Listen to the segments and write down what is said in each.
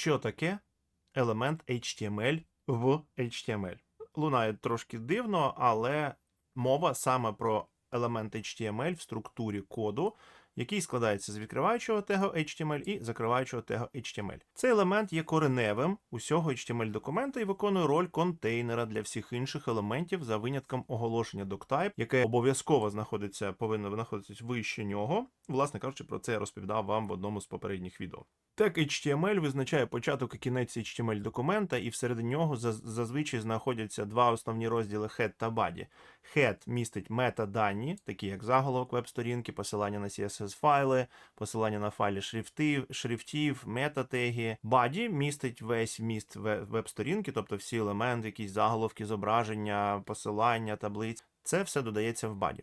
що таке елемент HTML в HTML. Лунає трошки дивно, але мова саме про елемент HTML в структурі коду, який складається з відкриваючого тегу HTML і закриваючого тегу HTML. Цей елемент є кореневим усього HTML документа і виконує роль контейнера для всіх інших елементів за винятком оголошення doctype, яке обов'язково знаходиться, повинно знаходитись вище нього. Власне кажучи, про це я розповідав вам в одному з попередніх відео. Тег HTML визначає початок і кінець HTML документа, і всередині нього зазвичай знаходяться два основні розділи head та body. Head містить метадані, такі як заголовок веб-сторінки, посилання на CSS-файли, посилання на файлі шрифтів, шрифтів, метатеги. Баді містить весь вміст веб-сторінки, тобто всі елементи, якісь заголовки, зображення, посилання, таблиць. Це все додається в body.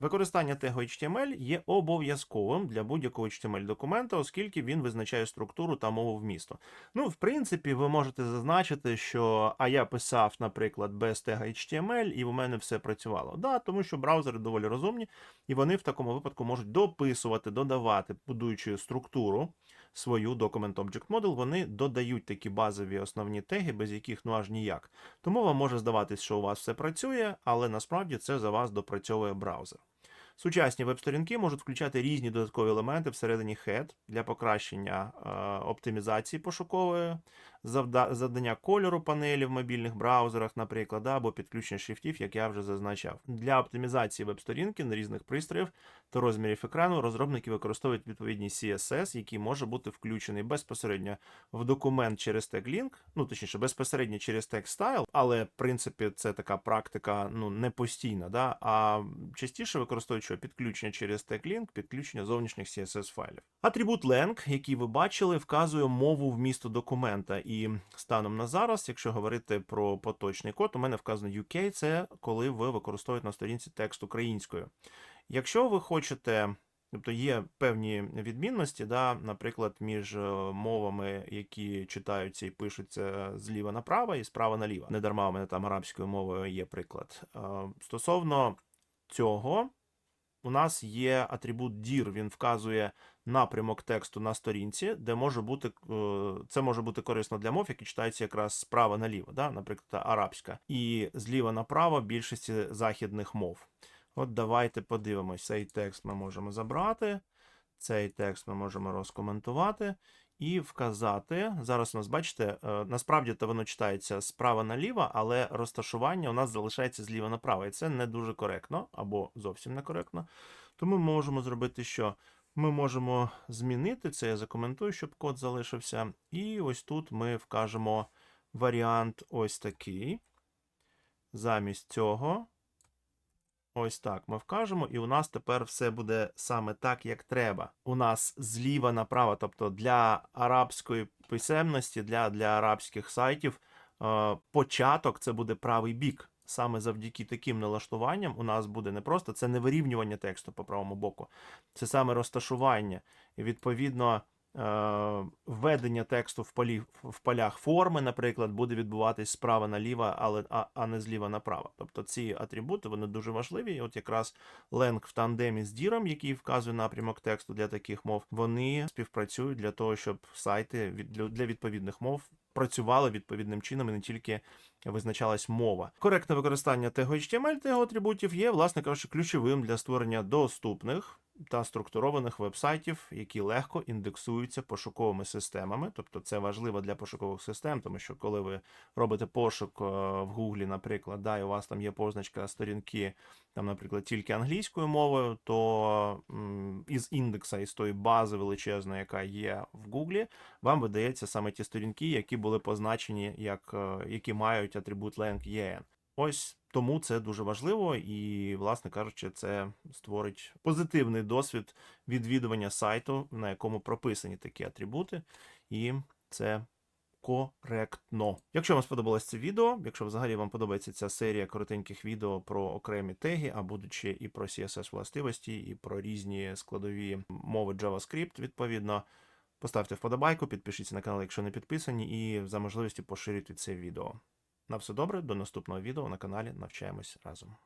Використання тегу HTML є обов'язковим для будь-якого HTML документа, оскільки він визначає структуру та мову вмісту. Ну, в принципі, ви можете зазначити, що а я писав, наприклад, без тега HTML, і у мене все працювало. Да, тому що браузери доволі розумні, і вони в такому випадку можуть дописувати, додавати, будуючи структуру свою Document Object Model, вони додають такі базові основні теги, без яких ну аж ніяк. Тому вам може здаватись, що у вас все працює, але насправді це за вас допрацьовує браузер. Сучасні веб-сторінки можуть включати різні додаткові елементи всередині head для покращення е, оптимізації пошукової, завда- завдання кольору панелі в мобільних браузерах, наприклад, або підключення шрифтів, як я вже зазначав. Для оптимізації веб-сторінки на різних пристроїв та розмірів екрану розробники використовують відповідні CSS, який може бути включений безпосередньо в документ через тег-лінк, ну точніше, безпосередньо через тег-стайл, але в принципі це така практика ну не постійна, да, а частіше використовують що підключення через тег-лінк, підключення зовнішніх CSS файлів. Атрибут lang, який ви бачили, вказує мову вмісту документа. І станом на зараз, якщо говорити про поточний код, у мене вказано UK, це коли ви використовуєте на сторінці текст українською. Якщо ви хочете. Тобто є певні відмінності, да, наприклад, між е, мовами, які читаються і пишуться зліва направо і справа наліво. Не дарма у мене там арабською мовою є приклад. Е, Стосовно цього, у нас є атрибут dir, він вказує напрямок тексту на сторінці, де може бути е, це може бути корисно для мов, які читаються якраз справа наліво, да, наприклад, арабська, і зліва направо більшості західних мов. От давайте подивимось. Цей текст ми можемо забрати, цей текст ми можемо розкоментувати і вказати. Зараз у нас, бачите, е, насправді то воно читається справа наліво, але розташування у нас залишається зліва направо. І це не дуже коректно або зовсім не коректно. Тому ми можемо зробити що? Ми можемо змінити це, я закоментую, щоб код залишився. І ось тут ми вкажемо варіант ось такий. Замість цього. Ось так ми вкажемо, і у нас тепер все буде саме так, як треба. У нас зліва направо, тобто для арабської писемності, для, для арабських сайтів, е, початок це буде правий бік. Саме завдяки таким налаштуванням у нас буде не просто це не вирівнювання тексту по правому боку, це саме розташування. І відповідно введення тексту в, полі, в полях форми, наприклад, буде відбуватись справа наліво, але, а, а не зліва направо. Тобто ці атрибути вони дуже важливі. І от якраз Ленг в тандемі з діром, який вказує напрямок тексту для таких мов, вони співпрацюють для того, щоб сайти для- відповідних мов працювали відповідним чином і не тільки визначалась мова. Коректне використання тегу HTML тегу атрибутів є, власне кажучи, ключовим для створення доступних та структурованих вебсайтів, які легко індексуються пошуковими системами. Тобто це важливо для пошукових систем, тому що коли ви робите пошук е, в Гуглі, наприклад, да, і у вас там є позначка сторінки, там, наприклад, тільки англійською мовою, то із індекса, із тої бази величезної, яка є в Гуглі, вам видається саме ті сторінки, які були позначені, як, е, які мають атрибут lang Ось тому це дуже важливо, і, власне кажучи, це створить позитивний досвід відвідування сайту, на якому прописані такі атрибути, і це коректно. Якщо вам сподобалось це відео, якщо взагалі вам подобається ця серія коротеньких відео про окремі теги, а будучи і про CSS властивості, і про різні складові мови JavaScript, відповідно. Поставте вподобайку, підпишіться на канал, якщо не підписані, і за можливості поширюйте це відео. На все добре, до наступного відео на каналі Навчаємось разом.